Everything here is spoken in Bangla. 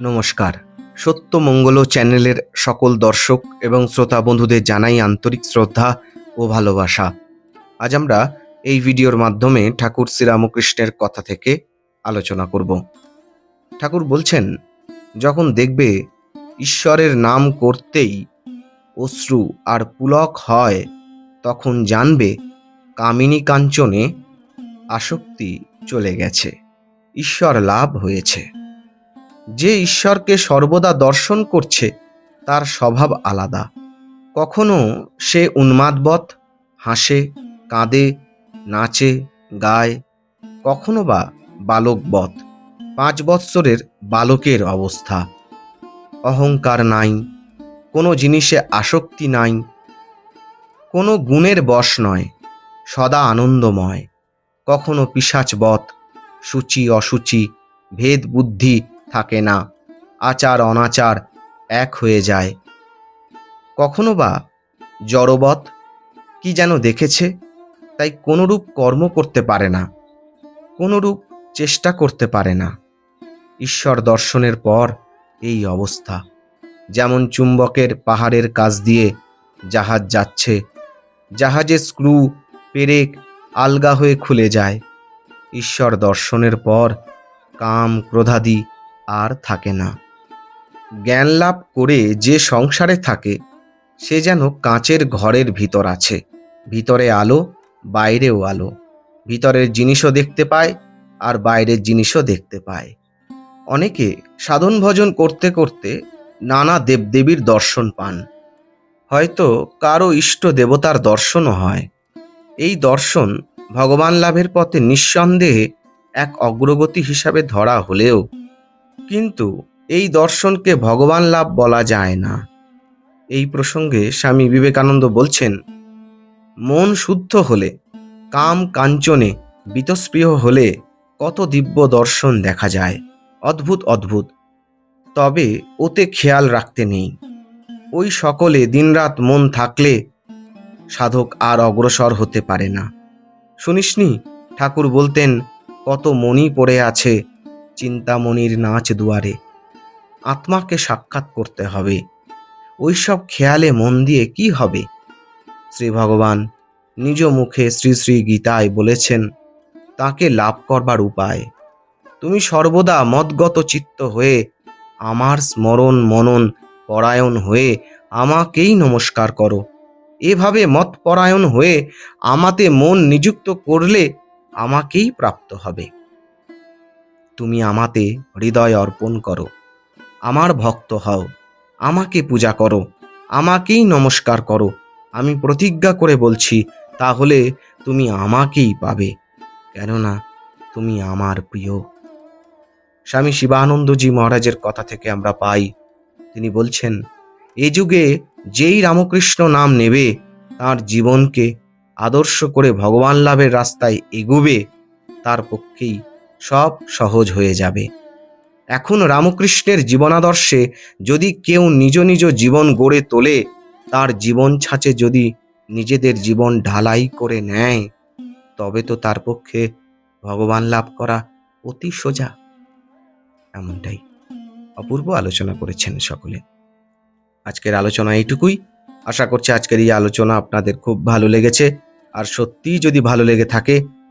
নমস্কার। সত্য মঙ্গল চ্যানেলের সকল দর্শক এবং শ্রোতা বন্ধুদের জানাই আন্তরিক শ্রদ্ধা ও ভালোবাসা। আজ আমরা এই ভিডিওর মাধ্যমে ঠাকুর শ্রীরামকৃষ্ণের কথা থেকে আলোচনা করব। ঠাকুর বলছেন, যখন দেখবে ঈশ্বরের নাম করতেই অশ্রু আর পুলক হয়, তখন জানবে কামিনী কাঞ্চনে আসক্তি চলে গেছে। ঈশ্বর লাভ হয়েছে। যে ঈশ্বরকে সর্বদা দর্শন করছে, তার স্বভাব আলাদা। কখনো সে উন্মাদবৎ হাসে, কাঁদে, নাচে, গায়, কখনো বা বালকবৎ পাঁচ বৎসরের বালকের অবস্থা। অহংকার নাই, কোনো জিনিসে আসক্তি নাই, কোনো গুণের বশ নয়, সদা আনন্দময়। কখনো পিসাচবৎ সূচি অসুচি ভেদ বুদ্ধি থাকে না। আচার, অনাচার এক হয়ে যায়। কখনো বা জড়বৎ কি যেন দেখেছে, তাই কোনরূপ কর্ম করতে পারে না, কোনরূপ চেষ্টা করতে পারে না। ঈশ্বর দর্শনের পর এই অবস্থা। যেমন চুম্বকের পাহাড়ের কাছ দিয়ে জাহাজ যাচ্ছে জাহাজে স্ক্রু পেরেক আলগা হয়ে খুলে যায়। ঈশ্বর দর্শনের পর কাম, ক্রোধাদি আর থাকে না। জ্ঞান লাভ করে যে সংসারে থাকে, সে যেন কাঁচের ঘরের ভিতর আছে। ভিতরে আলো, বাইরেও আলো। ভিতরের জিনিসও দেখতে পায় আর বাইরের জিনিসও দেখতে পায়। অনেকে সাধন ভজন করতে করতে নানা দেবদেবীর দর্শন পান। হয়তো কারও ইষ্ট দেবতার দর্শনও হয়। এই দর্শন ভগবান লাভের পথে নিঃসন্দেহে এক অগ্রগতি হিসাবে ধরা হলেও কিন্তু এই দর্শনকে ভগবান লাভ বলা যায় না। এই প্রসঙ্গে স্বামী বিবেকানন্দ বলছেন, মন শুদ্ধ হলে, কাম কাঞ্চনে, বীতস্পৃহ হলে কত দিব্য দর্শন দেখা যায়। অদ্ভুত অদ্ভুত। তবে ওতে খেয়াল রাখতে নেই। ওই সকলে দিনরাত মন থাকলে সাধক আর অগ্রসর হতে পারে না। শুনিসনি, ঠাকুর বলতেন, কত মণি পড়ে আছে চিন্তামণির নাচ দুয়ারে। আত্মাকে সাক্ষাৎ করতে হবে। ওইসব খেয়ালে মন দিয়ে কি হবে? শ্রী ভগবান নিজ মুখে শ্রী শ্রী গীতায় বলেছেন, তাকে লাভ করবার উপায়। তুমি সর্বদা মদগত চিত্ত হয়ে আমার স্মরণ মনন পরায়ণ হয়ে আমাকেই নমস্কার করো। এভাবে মত পরায়ণ হয়ে আমাতে মন নিযুক্ত করলে আমাকেই প্রাপ্ত হবে। তুমি আমাতে হৃদয় অর্পণ করো। আমার ভক্ত হও, আমাকে পূজা করো, আমাকেই নমস্কার করো। আমি প্রতিজ্ঞা করে বলছি, তাহলে তুমি আমাকেই পাবে, কেননা তুমি আমার প্রিয়। স্বামী শিবানন্দজি মহারাজের কথা থেকে আমরা পাই, তিনি বলছেন, এ যুগে যেই রামকৃষ্ণ নাম নেবে, তার জীবনকে আদর্শ করে ভগবান লাভের রাস্তায় এগোবে, তার পক্ষেই সব সহজ হয়ে যাবে। এখন রামকৃষ্ণের জীবনাদর্শে যদি কেউ নিজ নিজ জীবন গড়ে তোলে, তার জীবন ছাঁচে যদি নিজেদের জীবন ঢালাই করে নেয়, তবে তো তার পক্ষে ভগবান লাভ করা অতি সোজা। এমনটাই অপূর্ব আলোচনা করেছেন সকলে। আজকের আলোচনা এইটুকুই। আশা করছি আজকের এই আলোচনা আপনাদের খুব ভালো লেগেছে। আর সত্যিই যদি ভালো লেগে থাকে